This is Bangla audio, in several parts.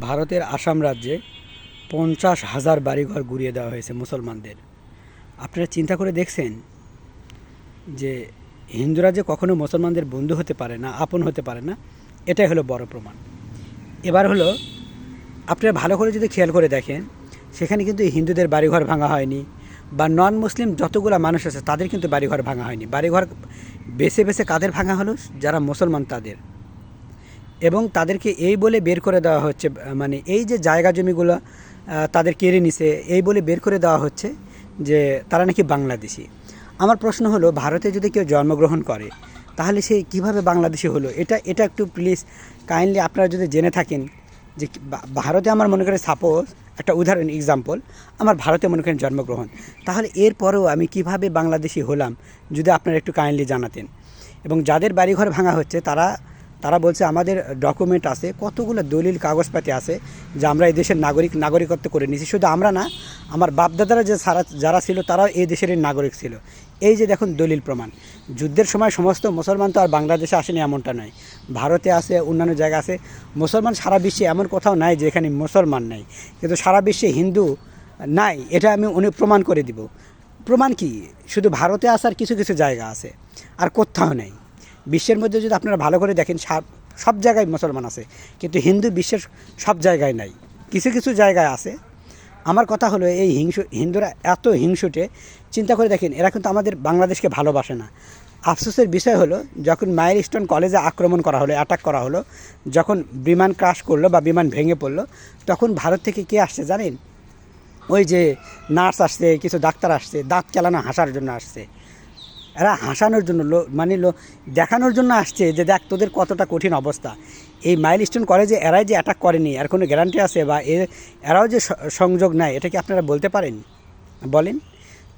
ভারতের আসাম রাজ্যে পঞ্চাশ হাজার বাড়িঘর গুড়িয়ে দেওয়া হয়েছে মুসলমানদের। আপনারা চিন্তা করে দেখছেন যে হিন্দুরা যে কখনো মুসলমানদের বন্ধু হতে পারে না, আপন হতে পারে না, এটাই হলো বড় প্রমাণ। এবার হলো, আপনারা ভালো করে যদি খেয়াল করে দেখেন, সেখানে কিন্তু হিন্দুদের বাড়িঘর ভাঙা হয়নি বা নন মুসলিম যতগুলো মানুষ আছে তাদের কিন্তু বাড়িঘর ভাঙা হয়নি। বাড়িঘর বেছে বেছে কাদের ভাঙা হলো? যারা মুসলমান তাদের। এবং তাদেরকে এই বলে বের করে দেওয়া হচ্ছে মানে এই যে জায়গা জমিগুলো তাদের কেড়ে নিছে, এই বলে বের করে দেওয়া হচ্ছে যে তারা নাকি বাংলাদেশি। আমার প্রশ্ন হলো, ভারতে যদি কেউ জন্মগ্রহণ করে, তাহলে সে কীভাবে বাংলাদেশি হলো? এটা এটা একটু প্লিজ কাইন্ডলি আপনারা যদি জেনে থাকেন যে ভারতে আমার মনে করেন সাপোজ একটা উদাহরণ এক্সাম্পল আমার ভারতে মনে করেন জন্মগ্রহণ। তাহলে এরপরেও আমি কীভাবে বাংলাদেশি হলাম, যদি আপনারা একটু কাইন্ডলি জানাতেন। এবং যাদের বাড়িঘর ভাঙা হচ্ছে, তারা তারা বলছে আমাদের ডকুমেন্ট আছে, কতগুলো দলিল কাগজপাতি আছে যে আমরা এই দেশের নাগরিক, নাগরিকত্ব করে নিয়েছি। শুধু আমরা না, আমার বাপদাদারা যে সারা, যারা ছিল তারাও এই দেশের নাগরিক ছিল। এই যে দেখুন দলিল প্রমাণ, যুদ্ধের সময় সমস্ত মুসলমান তো আর বাংলাদেশে আসেনি এমনটা নয়। ভারতে আছে, অন্যান্য জায়গা আছে। মুসলমান সারা বিশ্বে এমন কোথাও নাই যে এখানে মুসলমান নাই। কিন্তু সারা বিশ্বে হিন্দু নাই, এটা আমি উনি প্রমাণ করে দিব। প্রমাণ কি? শুধু ভারতে আসার কিছু কিছু জায়গা আছে, আর কোথাও নেই। বিশ্বের মধ্যে যদি আপনারা ভালো করে দেখেন সব সব জায়গায় মুসলমান আছে, কিন্তু হিন্দু বিশ্বের সব জায়গায় নাই। কিছু কিছু জায়গায় আছে। আমার কথা হলো, এই হিংসু, হিন্দুরা এত হিংসুটে, চিন্তা করে দেখেন, এরা কিন্তু আমাদের বাংলাদেশকে ভালোবাসে না। আফসোসের বিষয় হলো, যখন মায়ের স্টোন কলেজে আক্রমণ করা হলো অ্যাটাক করা হলো, যখন বিমান ক্রাশ করল বা বিমান ভেঙে পড়ল, তখন ভারত থেকে কে আসছে জানেন? ওই যে নার্স আসছে, কিছু ডাক্তার আসছে, দাঁত চালানো হাসার জন্য আসছে। এরা হাসানোর জন্য লো মানে লো দেখানোর জন্য আসছে যে দেখ তোদের কতটা কঠিন অবস্থা। এই মাইলস্টোন কলেজে এরাই যে অ্যাটাক করেনি আর কোনো গ্যারান্টি আছে বা এ এরাও যে সংযোগ নেয়, এটা কি আপনারা বলতে পারেন? বলেন।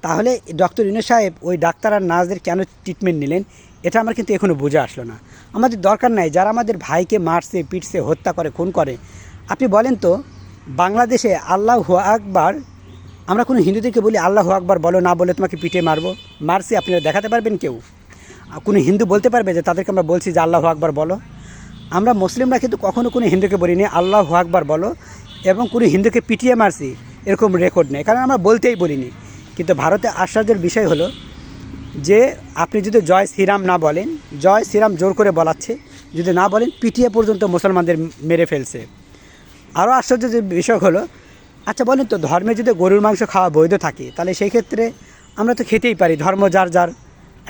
তাহলে ডক্টর ইনু সাহেব ওই ডাক্তার আর নার্সদের কেন ট্রিটমেন্ট নিলেন, এটা আমার কিন্তু এখনও বুঝে আসলো না। আমাদের দরকার নাই, যারা আমাদের ভাইকে মারছে, পিটছে, হত্যা করে, খুন করে। আপনি বলেন তো, বাংলাদেশে আল্লাহ আকবার আমরা কোনো হিন্দুদেরকে বলি, আল্লাহ আকবার বলো, না বলে তোমাকে পিঠে মারবো, মারছি, আপনারা দেখাতে পারবেন কেউ? কোনো হিন্দু বলতে পারবে যে, তাদেরকে আমরা বলছি যে, আল্লাহ আকবার বলো? আমরা মুসলিমরা কিন্তু কখনো কোনো হিন্দুকে বলিনি, আল্লাহ আকবার বলো, এবং কোনো হিন্দুকে পিটিয়ে মারছি, এরকম রেকর্ড নেই। কারণ আমরা বলতেই বলিনি। কিন্তু ভারতে আশ্চর্যের বিষয় হলো যে, আপনি যদি জয় শ্রীরাম না বলেন, জয় শ্রীরাম জোর করে বলাচ্ছে, যদি না বলেন, পিটিয়ে পর্যন্ত মুসলমানদের মেরে ফেলছে। আরও আশ্চর্য যে বিষয় হলো আচ্ছা বলেন তো, ধর্মে যদি গরুর মাংস খাওয়া বৈধ থাকে, তাহলে সেই ক্ষেত্রে আমরা তো খেতেই পারি। ধর্ম যার যার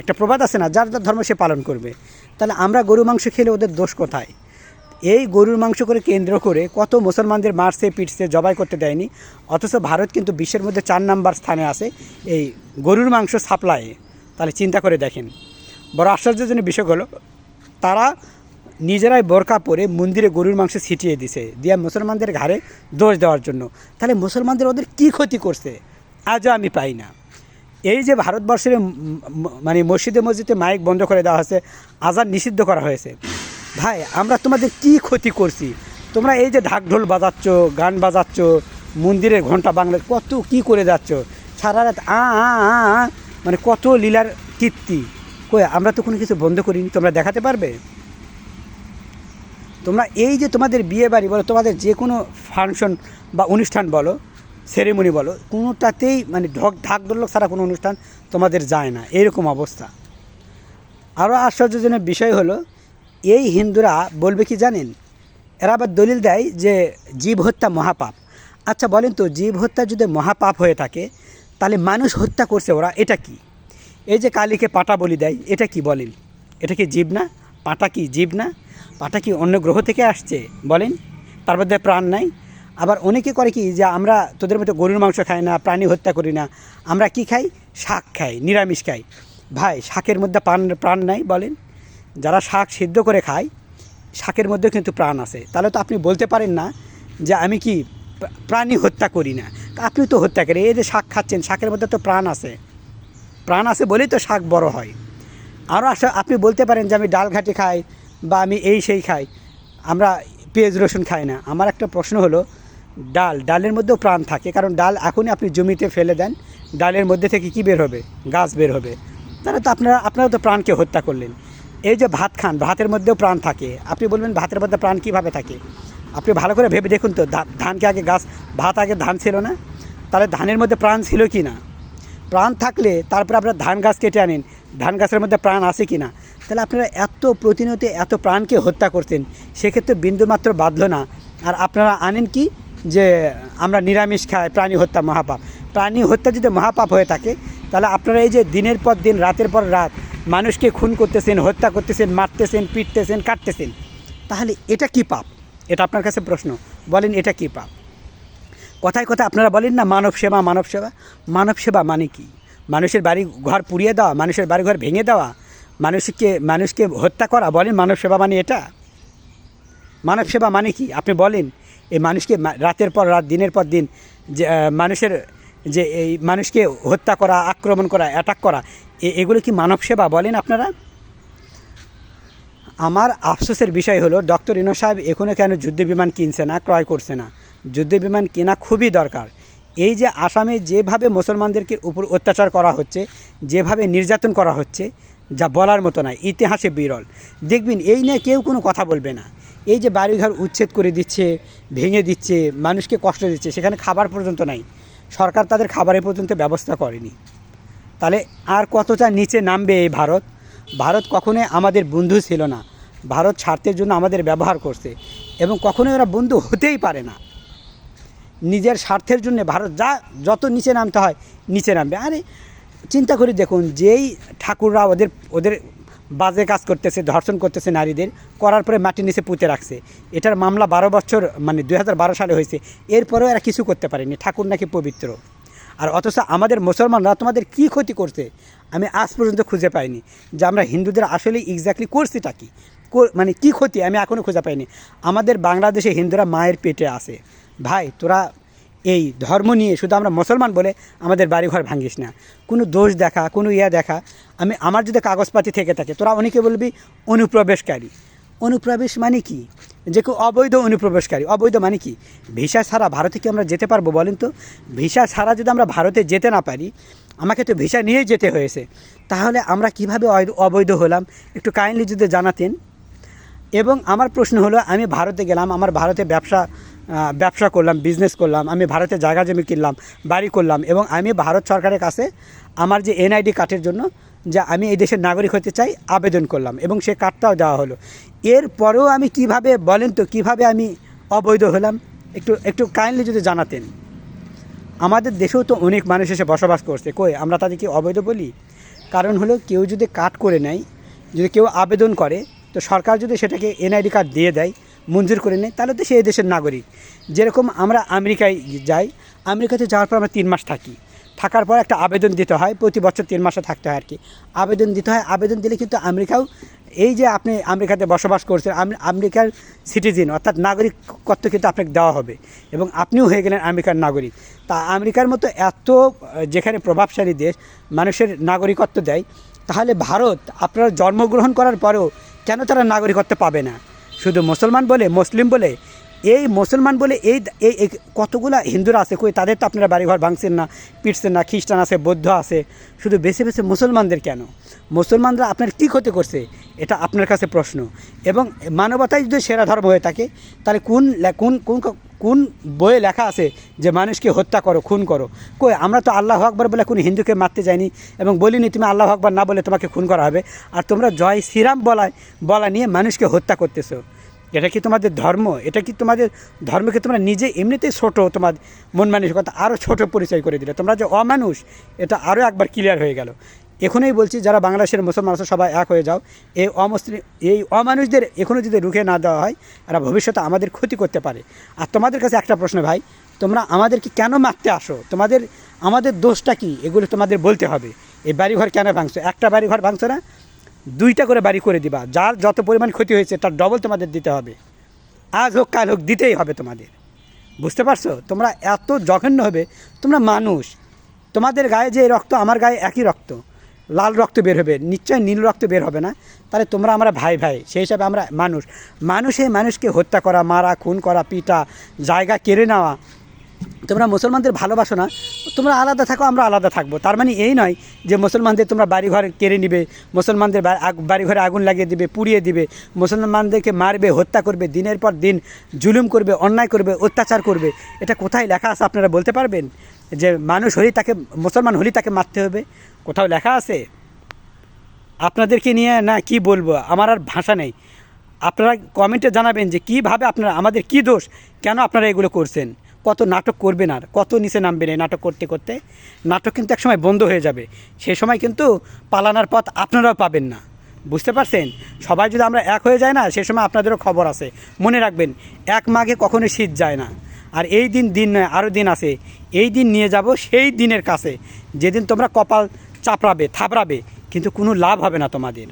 একটা প্রবাদ আছে না, যার যার ধর্ম সে পালন করবে। তাহলে আমরা গরু মাংস খেলে ওদের দোষ কোথায়? এই গরুর মাংস করে কেন্দ্র করে কত মুসলমানদের মারছে, পিটছে, জবাই করতে দেয়নি, অথচ ভারত কিন্তু বিশ্বের মধ্যে চার নাম্বার স্থানে আছে এই গরুর মাংস সাপ্লাইয়ে। তাহলে চিন্তা করে দেখেন। বড় আশ্চর্যজনক বিষয় হলো, তারা নিজেরাই বোরকা পরে মন্দিরে গরুর মাংস ছিটিয়ে দিছে দিয়ে মুসলমানদের ঘাড়ে দোষ দেওয়ার জন্য। তাহলে মুসলমানদের ওদের কি ক্ষতি করছে? আজও আমি পাই না। এই যে ভারতবর্ষের মানে মসজিদে মসজিদে মাইক বন্ধ করে দেওয়া হয়েছে আজান নিষিদ্ধ করা হয়েছে। ভাই আমরা তোমাদের কি ক্ষতি করছি? তোমরা এই যে ঢাক ঢোল বাজাচ্ছ গান বাজাচ্ছ মন্দিরের ঘণ্টা বাংলা কত কি করে যাচ্ছ? সারা রাত আ, মানে কত লীলার কীর্তি। কই আমরা তো কোনো কিছু বন্ধ করিনি তোমরা দেখাতে পারবে? তোমরা এই যে তোমাদের বিয়ে বাড়ি বলো, তোমাদের যে কোনো ফাংশন বা অনুষ্ঠান বলো সেরেমনি বলো, কোনোটাতেই মানে ঢক, ঢাক দোলক ছাড়া কোনো অনুষ্ঠান তোমাদের যায় না। এরকম অবস্থা। আরও আশ্চর্যজনক বিষয় হলো, এই হিন্দুরা বলবে কি জানেন? এরা আবার দলিল দেয় যে জীব হত্যা মহাপাপ। আচ্ছা বলেন তো, জীব হত্যা যদি মহাপাপ হয়ে থাকে, তাহলে মানুষ হত্যা করছে ওরা, এটা কি? এই যে কালীকে পাটা বলি দেয়, এটা কি বলেন? এটা কি জীব না? পাটা কি জীব না? পাটা কি অন্য গ্রহ থেকে আসছে? বলেন। তার মধ্যে প্রাণ নাই। আবার অনেকে করে কি যে আমরা তোদের মতো গরুর মাংস খাই না, প্রাণী হত্যা করি না। আমরা কি খাই? শাক খাই, নিরামিষ খাই। ভাই, শাকের মধ্যে প্রাণ প্রাণ নাই, বলেন। যারা শাক সিদ্ধ করে খায়, শাকের মধ্যে কিন্তু প্রাণ আছে। তাহলে তো আপনি বলতে পারেন না যে আমি কি প্রাণী হত্যা করি না। আপনি তো হত্যা করেন। এই যে শাক খাচ্ছেন, শাকের মধ্যে তো প্রাণ আছে। প্রাণ আছে বলেই তো শাক বড় হয়। আরও আসা, আপনি বলতে পারেন যে আমি ডাল ঘাটি খাই বা আমি এই সেই খাই, আমরা পেঁয়াজ, রসুন খাই না। আমার একটা প্রশ্ন হলো, ডাল, ডালের মধ্যেও প্রাণ থাকে, কারণ ডাল এখনই আপনি জমিতে ফেলে দেন, ডালের মধ্যে থেকে কি বের হবে? গাছ বের হবে। তাহলে তো আপনারা আপনারা তো প্রাণকে হত্যা করলেন। এই যে ভাত খান, ভাতের মধ্যেও প্রাণ থাকে। আপনি বলবেন ভাতের মধ্যে প্রাণ কীভাবে থাকে? আপনি ভালো করে ভেবে দেখুন তো ধানকে আগে গাছ, ভাত আগে ধান ছিল না? তাহলে ধানের মধ্যে প্রাণ ছিল কি না? প্রাণ থাকলে তারপরে আপনার ধান গাছ কেটে আনেন। ধান গাছের মধ্যে প্রাণ আছে কি না? তাহলে আপনারা এত প্রতিনিয়ত এত প্রাণকে হত্যা করতেন, সেক্ষেত্রে বিন্দুমাত্র বাঁধলো না। আর আপনারা আনেন কি যে আমরা নিরামিষ খাই, প্রাণী হত্যা মহাপাপ। প্রাণী হত্যা যদি মহাপাপ হয়ে থাকে, তাহলে আপনারা এই যে দিনের পর দিন, রাতের পর রাত মানুষকে খুন করতেছেন, হত্যা করতেছেন, মারতেছেন, পিটতেছেন, কাটতেছেন, তাহলে এটা কি পাপ? এটা আপনার কাছে প্রশ্ন। বলেন, এটা কি পাপ? কথায় কথায় আপনারা বলেন না, মানব সেবা মানব সেবা। মানব সেবা মানে কি? মানুষের বাড়ি ঘর পুড়িয়ে দেওয়া, মানুষের বাড়ি ঘর ভেঙে দেওয়া মানুষকে মানুষকে হত্যা করা, বলেন মানব সেবা মানে এটা? মানব সেবা মানে কি? আপনি বলেন, এই মানুষকে রাতের পর রাত, দিনের পর দিন, যে মানুষের, যে, এই মানুষকে হত্যা করা, আক্রমণ করা অ্যাটাক করা এগুলো কি মানব সেবা বলেন আপনারা? আমার আফসোসের বিষয় হলো, ডক্টর ইনো সাহেব এখনও কেন যুদ্ধ বিমান কিনছে না, ক্রয় করছে না? যুদ্ধ বিমান কেনা খুবই দরকার। এই যে আসামে যেভাবে মুসলমানদেরকে উপর অত্যাচার করা হচ্ছে, যেভাবে নির্যাতন করা হচ্ছে যা বলার মতো নয়, ইতিহাসে বিরল। দেখবেন, এই নিয়ে কেউ কোনো কথা বলবে না। এই যে বাড়িঘর উচ্ছেদ করে দিচ্ছে, ভেঙে দিচ্ছে, মানুষকে কষ্ট দিচ্ছে, সেখানে খাবার পর্যন্ত নাই। সরকার তাদের খাবারের পর্যন্ত ব্যবস্থা করেনি। তাহলে আর কতটা নিচে নামবে এই ভারত? ভারত কখনোই আমাদের বন্ধু ছিল না। ভারত স্বার্থের জন্য আমাদের ব্যবহার করছে এবং কখনোই ওরা বন্ধু হতেই পারে না। নিজের স্বার্থের জন্য ভারত যা, যত নিচে নামতে হয়, নিচে নামবে। আরে চিন্তা করে দেখুন, যেই ঠাকুররা ওদের ওদের বাজে কাজ করতেছে, ধর্ষণ করতেছে নারীদের, করার পরে মাটির নিচে পুঁতে রাখছে। এটার মামলা বারো বছর মানে দু হাজার বারো সালে হয়েছে। এরপরেও এরা কিছু করতে পারেনি, ঠাকুর নাকি পবিত্র। আর অথচ আমাদের মুসলমানরা তোমাদের কি ক্ষতি করছে, আমি আজ পর্যন্ত খুঁজে পাইনি। যে আমরা হিন্দুদের আসলে এক্স্যাক্টলি করছিটা কি? মানে কি ক্ষতি, আমি এখনও খুঁজে পাইনি। আমাদের বাংলাদেশে হিন্দুরা মায়ের পেটে আছে। ভাই, তোরা এই ধর্ম নিয়ে শুধু আমরা মুসলমান বলে আমাদের বাড়িঘর ভাঙিস না। কোনো দোষ দেখা, কোনো ইয়া দেখা, আমি, আমার যদি কাগজপাতি থেকে থাকে, তোরা অনেকে বলবি অনুপ্রবেশকারী। অনুপ্রবেশ মানে কি? যে কেউ অবৈধ অনুপ্রবেশকারী। অবৈধ মানে কি? ভিসা ছাড়া ভারতে কি আমরা যেতে পারব বলেন তো? ভিসা ছাড়া যদি আমরা ভারতে যেতে না পারি, আমাকে তো ভিসা নিয়েই যেতে হয়েছে। তাহলে আমরা কীভাবে অবৈধ হলাম? একটু কাইন্ডলি যদি জানাতেন। এবং আমার প্রশ্ন হলো, আমি ভারতে গেলাম, আমার ভারতে ব্যবসা ব্যবসা করলাম বিজনেস করলাম, আমি ভারতে জায়গা জমি কিনলাম, বাড়ি করলাম এবং আমি ভারত সরকারের কাছে আমার যে এনআইডি কার্ডের জন্য যে আমি এই দেশের নাগরিক হতে চাই, আবেদন করলাম এবং সে কার্ডটাও দেওয়া হলো। এরপরেও আমি কীভাবে বলেন তো, কীভাবে আমি অবৈধ হলাম, একটু একটু কাইন্ডলি যদি জানাতেন। আমাদের দেশেও তো অনেক মানুষ এসে বসবাস করছে। কই, আমরা তাদেরকে অবৈধ বলি? কারণ হলো কেউ যদি কাট করে নেয়, যদি কেউ আবেদন করে, তো সরকার যদি সেটাকে এনআইডি কার্ড দিয়ে দেয় মঞ্জুর করে নেয়, তাহলে তো সেই দেশের নাগরিক। যেরকম আমরা আমেরিকায় যাই, আমেরিকাতে যাওয়ার পর আমরা তিন মাস থাকি। থাকার পর একটা আবেদন দিতে হয়, প্রতি বছর তিন মাসে থাকতে হয় আর কি। আবেদন দিতে হয়, আবেদন দিলে কিন্তু আমেরিকাও, এই যে আপনি আমেরিকাতে বসবাস করছেন, আম- আমেরিকার সিটিজেন অর্থাৎ নাগরিকত্ব কিন্তু আপনাকে দেওয়া হবে। এবং আপনিও হয়ে গেলেন আমেরিকার নাগরিক। তা আমেরিকার মতো এত, যেখানে প্রভাবশালী দেশ, মানুষের নাগরিকত্ব দেয়, তাহলে ভারত আপনারা জন্মগ্রহণ করার পরেও কেন তারা নাগরিকত্ব পাবে না? শুধু মুসলমান বলে, মুসলিম বলে, এই মুসলমান বলে এই এই কতগুলা হিন্দুরা আছে কই? তাদের তো আপনারা বাড়িঘর ভাঙছেন না, পিটছেন না, খ্রিস্টান আছে, বৌদ্ধ আছে। শুধু বেছে বেছে মুসলমানদের কেন? মুসলমানরা আপনার কী ক্ষতি করছে? এটা আপনার কাছে প্রশ্ন। এবং মানবতাই যদি সেরা ধর্ম হয়ে থাকে, তাহলে কোন কোন কোন কোন বইয়ে লেখা আছে যে মানুষকে হত্যা করো, খুন করো? কই, আমরা তো আল্লাহ আকবর বলে কোনো হিন্দুকে মারতে যাইনি এবং বলিনি, তুমি আল্লাহ আকবর না বলে তোমাকে খুন করা হবে। আর তোমরা জয় শ্রীরাম বলা বলা নিয়ে মানুষকে হত্যা করতেছো। এটা কি তোমাদের ধর্ম? এটা কি তোমাদের ধর্মকে তোমরা নিজে এমনিতেই ছোটো তোমার মন মানসিকতা আরও ছোট পরিচয় করে দিলে? তোমরা যে অমানুষ, এটা আরও একবার ক্লিয়ার হয়ে গেল। এখনই বলছি, যারা বাংলাদেশের মুসলমান আছে, সবাই এক হয়ে যাও। এই অমুসলিম এই অমানুষদের এখনও যদি রুখে না দেওয়া হয়, এরা ভবিষ্যতে আমাদের ক্ষতি করতে পারে। আর তোমাদের কাছে একটা প্রশ্ন ভাই, তোমরা আমাদেরকে কেন মারতে আসো? তোমাদের, আমাদের দোষটা কি? এগুলো তোমাদের বলতে হবে। এই বাড়িঘর কেন ভাঙছো? একটা বাড়িঘর ভাঙছো না? দুইটা করে বাড়ি করে দিবা। যার যত পরিমাণ ক্ষতি হয়েছে, তার ডবল তোমাদের দিতে হবে। আজ হোক, কাল হোক, দিতেই হবে তোমাদের। বুঝতে পারছ? তোমরা এত জঘন্য হবে, তোমরা মানুষ। তোমাদের গায়ে যে রক্ত, আমার গায়ে একই রক্ত। লাল রক্ত বের হবে, নিশ্চয় নীল রক্ত বের হবে না? তাহলে তোমরা আমরা ভাই ভাই, সেই হিসাবে আমরা মানুষ। মানুষে মানুষকে হত্যা করা, মারা, খুন করা, পিটা, জায়গা কেড়ে নেওয়া তোমরা মুসলমানদের ভালোবাসো না, তোমরা আলাদা থাকো, আমরা আলাদা থাকব। তার মানে এই নয় যে মুসলমানদের তোমরা বাড়িঘর কেড়ে নিবে, মুসলমানদের বাড়িঘরে আগুন লাগিয়ে দিবে, পুড়িয়ে দিবে, মুসলমানদেরকে মারবে, হত্যা করবে, দিনের পর দিন জুলুম করবে, অন্যায় করবে, অত্যাচার করবে। এটা কোথায় লেখা আছে আপনারা বলতে পারবেন? যে মানুষ হলেই তাকে, মুসলমান হলেই তাকে মারতে হবে? কোথাও লেখা আছে? আপনাদেরকে নিয়ে না কি বলব? আমার আর ভাষা নেই। আপনারা কমেন্টে জানাবেন যে কীভাবে আপনারা আমাদের কি দোষ? কেন আপনারা এগুলো করছেন? কত নাটক করবেন আর, কত নিচে নামবেন এই নাটক করতে করতে? নাটক কিন্তু একসময় বন্ধ হয়ে যাবে। সে সময় কিন্তু পালানোর পথ আপনারাও পাবেন না। বুঝতে পারছেন? সবাই যদি আমরা এক হয়ে যায় না, সে সময় আপনাদেরও খবর আছে। মনে রাখবেন, এক মাঘে কখনো শীত যায় না। আর এই দিন দিন নয়, আরও দিন আছে। এই দিন নিয়ে যাব সেই দিনের কাছে। যেদিন তোমরা কপাল চাপড়াবে, থাপড়াবে, কিন্তু কোনো লাভ হবে না তোমাদের।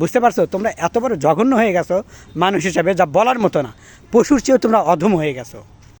বুঝতে পারছ? তোমরা এত বড় জঘন্য হয়ে গেছো মানুষ হিসাবে, যা বলার মতো না। পশুর চেয়েও তোমরা অধম হয়ে গেছো।